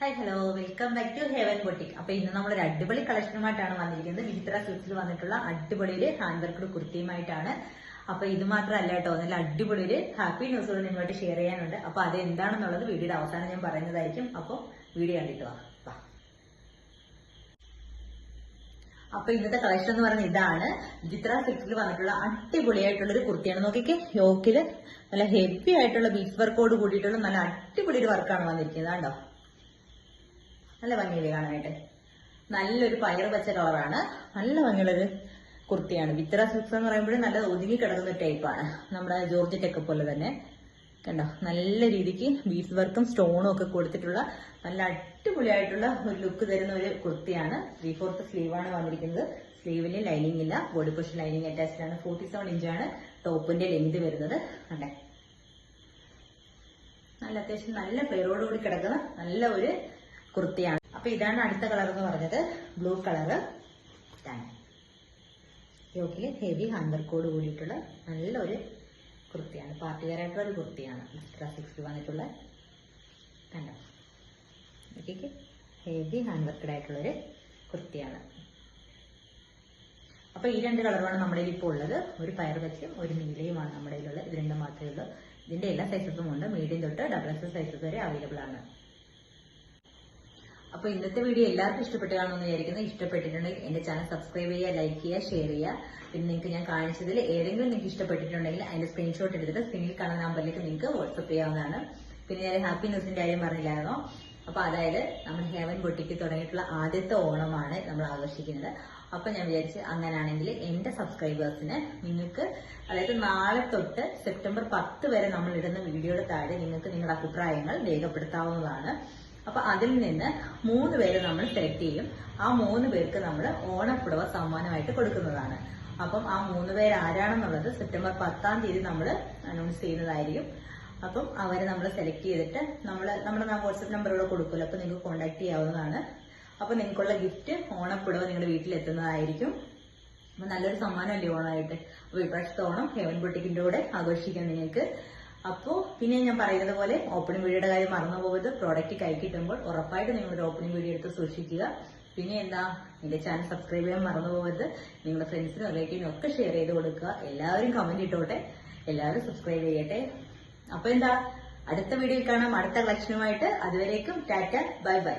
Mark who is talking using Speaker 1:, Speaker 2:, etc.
Speaker 1: Hi hello welcome back to heaven boutique അപ്പൊ ഇന്ന് നമ്മൾ ഒരു അടിപൊളി കളക്ഷനുമായിട്ടാണ് വന്നിരിക്കുന്നത്. വിചിത്ര സിൽസിൽ വന്നിട്ടുള്ള അടിപൊളി ഒരു ഹാൻഡ് വർക്കഡ് കുർത്തിയുമായിട്ടാണ്. അപ്പൊ ഇത് മാത്രമല്ല കേട്ടോ നല്ല അടിപൊളി ഒരു ഹാപ്പി ന്യൂസുകൾ നിങ്ങളോട്ട് ഷെയർ ചെയ്യാനുണ്ട്. അപ്പൊ അത് എന്താണെന്നുള്ളത് വീഡിയോയുടെ അവസാനം ഞാൻ പറയുന്നതായിരിക്കും അപ്പോൾ വീഡിയോ കണ്ടിട്ട് വാ. അപ്പൊ ഇന്നത്തെ കളക്ഷൻ എന്ന് പറയുന്നത് ഇതാണ്. വിചിത്ര സിൽക്കിൽ വന്നിട്ടുള്ള അടിപൊളിയായിട്ടുള്ള ഒരു കുർത്തിയാണ്. നോക്കിക്കേ യോക്കിൽ നല്ല ഹെവി ആയിട്ടുള്ള ബീച്ച് വർക്കോട് കൂടിയിട്ടുള്ള നല്ല അടിപൊളി ഒരു വർക്കാണ് വന്നിരിക്കുന്നത്. കണ്ടോ? നല്ല ഭംഗിയില്ലേ കാണാനായിട്ട്. നല്ലൊരു പയർ പച്ച കളറാണ്. നല്ല ഭംഗിയുള്ളൊരു കുർത്തിയാണ്. വിത്ര സിൽക്സ് എന്ന് പറയുമ്പോൾ നല്ല ഒതുങ്ങി കിടക്കുന്ന ടൈപ്പാണ് നമ്മുടെ ജോർജറ്റൊക്കെ പോലെ തന്നെ. കണ്ടോ? നല്ല രീതിക്ക് ബീസ് വർക്കും സ്റ്റോണും ഒക്കെ കൊടുത്തിട്ടുള്ള നല്ല അടിപൊളിയായിട്ടുള്ള ഒരു ലുക്ക് തരുന്ന ഒരു കുർത്തിയാണ്. ത്രീ ഫോർത്ത് സ്ലീവാണ് വന്നിരിക്കുന്നത്. സ്ലീവിന് ലൈനിങ് ഇല്ല. ബോഡി പൊഷൻ ലൈനിങ് അറ്റാച്ച്ഡ് ആണ്. ഫോർട്ടി സെവൻ ഇഞ്ചാണ് ടോപ്പിന്റെ ലെങ്ത് വരുന്നത്. അതെ നല്ല അത്യാവശ്യം നല്ല പേരോടുകൂടി കിടക്കുന്ന നല്ല ഒരു കുർത്തിയാണ്. അപ്പൊ ഇതാണ് അടുത്ത കളർ എന്ന് പറഞ്ഞത് ബ്ലൂ കളറ് ഇതാണ്. ഹെവി ഹാൻഡർ കോഡ് കൂടിയിട്ടുള്ള നല്ലൊരു കുർത്തിയാണ്. പാർട്ടി വെയർ ആയിട്ടുള്ള ഒരു കുർത്തിയാണ്. സിക്സ് വന്നിട്ടുള്ള. കണ്ടോ? ഹെവി ഹാൻഡ് വർക്കഡ് ആയിട്ടുള്ള ഒരു കുർത്തിയാണ്. അപ്പൊ ഈ രണ്ട് കളറുമാണ് നമ്മുടെ ഇപ്പോൾ ഉള്ളത്. ഒരു പയർ വെച്ചും ഒരു നീലയുമാണ് നമ്മുടെ കയ്യിലുള്ളത്. ഇത് രണ്ടും മാത്രമേ ഉള്ളൂ. ഇതിന്റെ എല്ലാ സൈസസും ഉണ്ട്. മീഡിയം തൊട്ട് ഡബിൾ എക്സ് സൈസസ് വരെ അവൈലബിൾ ആണ്. അപ്പൊ ഇന്നത്തെ വീഡിയോ എല്ലാവർക്കും ഇഷ്ടപ്പെട്ട് കാണുമെന്ന് വിചാരിക്കുന്നു. ഇഷ്ടപ്പെട്ടിട്ടുണ്ടെങ്കിൽ എന്റെ ചാനൽ സബ്സ്ക്രൈബ് ചെയ്യുക ലൈക്ക് ചെയ്യുക ഷെയർ ചെയ്യുക. പിന്നെ നിങ്ങൾക്ക് ഞാൻ കാണിച്ചതിൽ ഏതെങ്കിലും നിങ്ങൾക്ക് ഇഷ്ടപ്പെട്ടിട്ടുണ്ടെങ്കിൽ അതിന്റെ സ്ക്രീൻഷോട്ട് എടുത്തിട്ട് സ്ക്രീനിൽ കാണുന്ന നമ്പറിലേക്ക് നിങ്ങൾക്ക് വാട്സപ്പ് ചെയ്യാവുന്നതാണ്. പിന്നെ ഞാൻ ഹാപ്പി ന്യൂസിന്റെ കാര്യം പറഞ്ഞില്ലായിരുന്നോ? അപ്പൊ അതായത് നമ്മൾ ഹെവൻ ബൊട്ടിക്ക് തുടങ്ങിയിട്ടുള്ള ആദ്യത്തെ ഓണമാണ് നമ്മൾ ആഘോഷിക്കുന്നത്. അപ്പൊ ഞാൻ വിചാരിച്ച് അങ്ങനെയാണെങ്കിൽ എന്റെ സബ്സ്ക്രൈബേഴ്സിന് നിങ്ങൾക്ക് അതായത് നാളെ തൊട്ട് സെപ്റ്റംബർ പത്ത് വരെ നമ്മൾ ഇടുന്ന വീഡിയോയുടെ താഴെ നിങ്ങൾക്ക് നിങ്ങളുടെ അഭിപ്രായങ്ങൾ രേഖപ്പെടുത്താവുന്നതാണ്. അപ്പൊ അതിൽ നിന്ന് മൂന്ന് പേര് നമ്മൾ സെലക്ട് ചെയ്യും. ആ മൂന്ന് പേർക്ക് നമ്മൾ ഓണപ്പുടവ സമ്മാനമായിട്ട് കൊടുക്കുന്നതാണ്. അപ്പം ആ മൂന്ന് പേര് ആരാണെന്നുള്ളത് സെപ്റ്റംബർ പത്താം തീയതി നമ്മൾ അനൗൺസ് ചെയ്യുന്നതായിരിക്കും. അപ്പം അവരെ നമ്മൾ സെലക്ട് ചെയ്തിട്ട് നമ്മൾ നമ്മുടെ വാട്സപ്പ് നമ്പറുകൾ കൊടുക്കുമല്ലോ. അപ്പൊ നിങ്ങൾക്ക് കോൺടാക്ട് ചെയ്യാവുന്നതാണ്. അപ്പൊ നിങ്ങൾക്കുള്ള ഗിഫ്റ്റ് ഓണപ്പുടവ നിങ്ങളുടെ വീട്ടിലെത്തുന്നതായിരിക്കും അപ്പൊ നല്ലൊരു സമ്മാനമല്ലേ ഓണമായിട്ട് അപ്പൊ ഇപ്രാവശ്യത്തെ ഓണം ഹെവൻ ബൊട്ടിക്കിന്റെ കൂടെ ആഘോഷിക്കാം നിങ്ങൾക്ക്. അപ്പോ പിന്നെ ഞാൻ പറയുന്നത് പോലെ ഓപ്പണിംഗ് വീഡിയോയുടെ കാര്യം മറന്നു പോകരുത് പ്രോഡക്റ്റ് കൈ കിട്ടുമ്പോൾ ഉറപ്പായിട്ട് നിങ്ങളൊരു ഓപ്പണിംഗ് വീഡിയോ എടുത്ത് സൂക്ഷിക്കുക. പിന്നെ എന്താ? എന്റെ ചാനൽ സബ്സ്ക്രൈബ് ചെയ്യാൻ മറന്നു പോകരുത് നിങ്ങളുടെ ഫ്രണ്ട്സിനും റിലേറ്റീവിനും ഒക്കെ ഷെയർ ചെയ്ത് കൊടുക്കുക. എല്ലാവരും കമന്റ് ഇട്ടോട്ടെ. എല്ലാവരും സബ്സ്ക്രൈബ് ചെയ്യട്ടെ. അപ്പൊ എന്താ? അടുത്ത വീഡിയോയിൽ കാണാം. അടുത്ത കളക്ഷനുമായിട്ട് അതുവരേക്കും ടാറ്റ. Bye bye.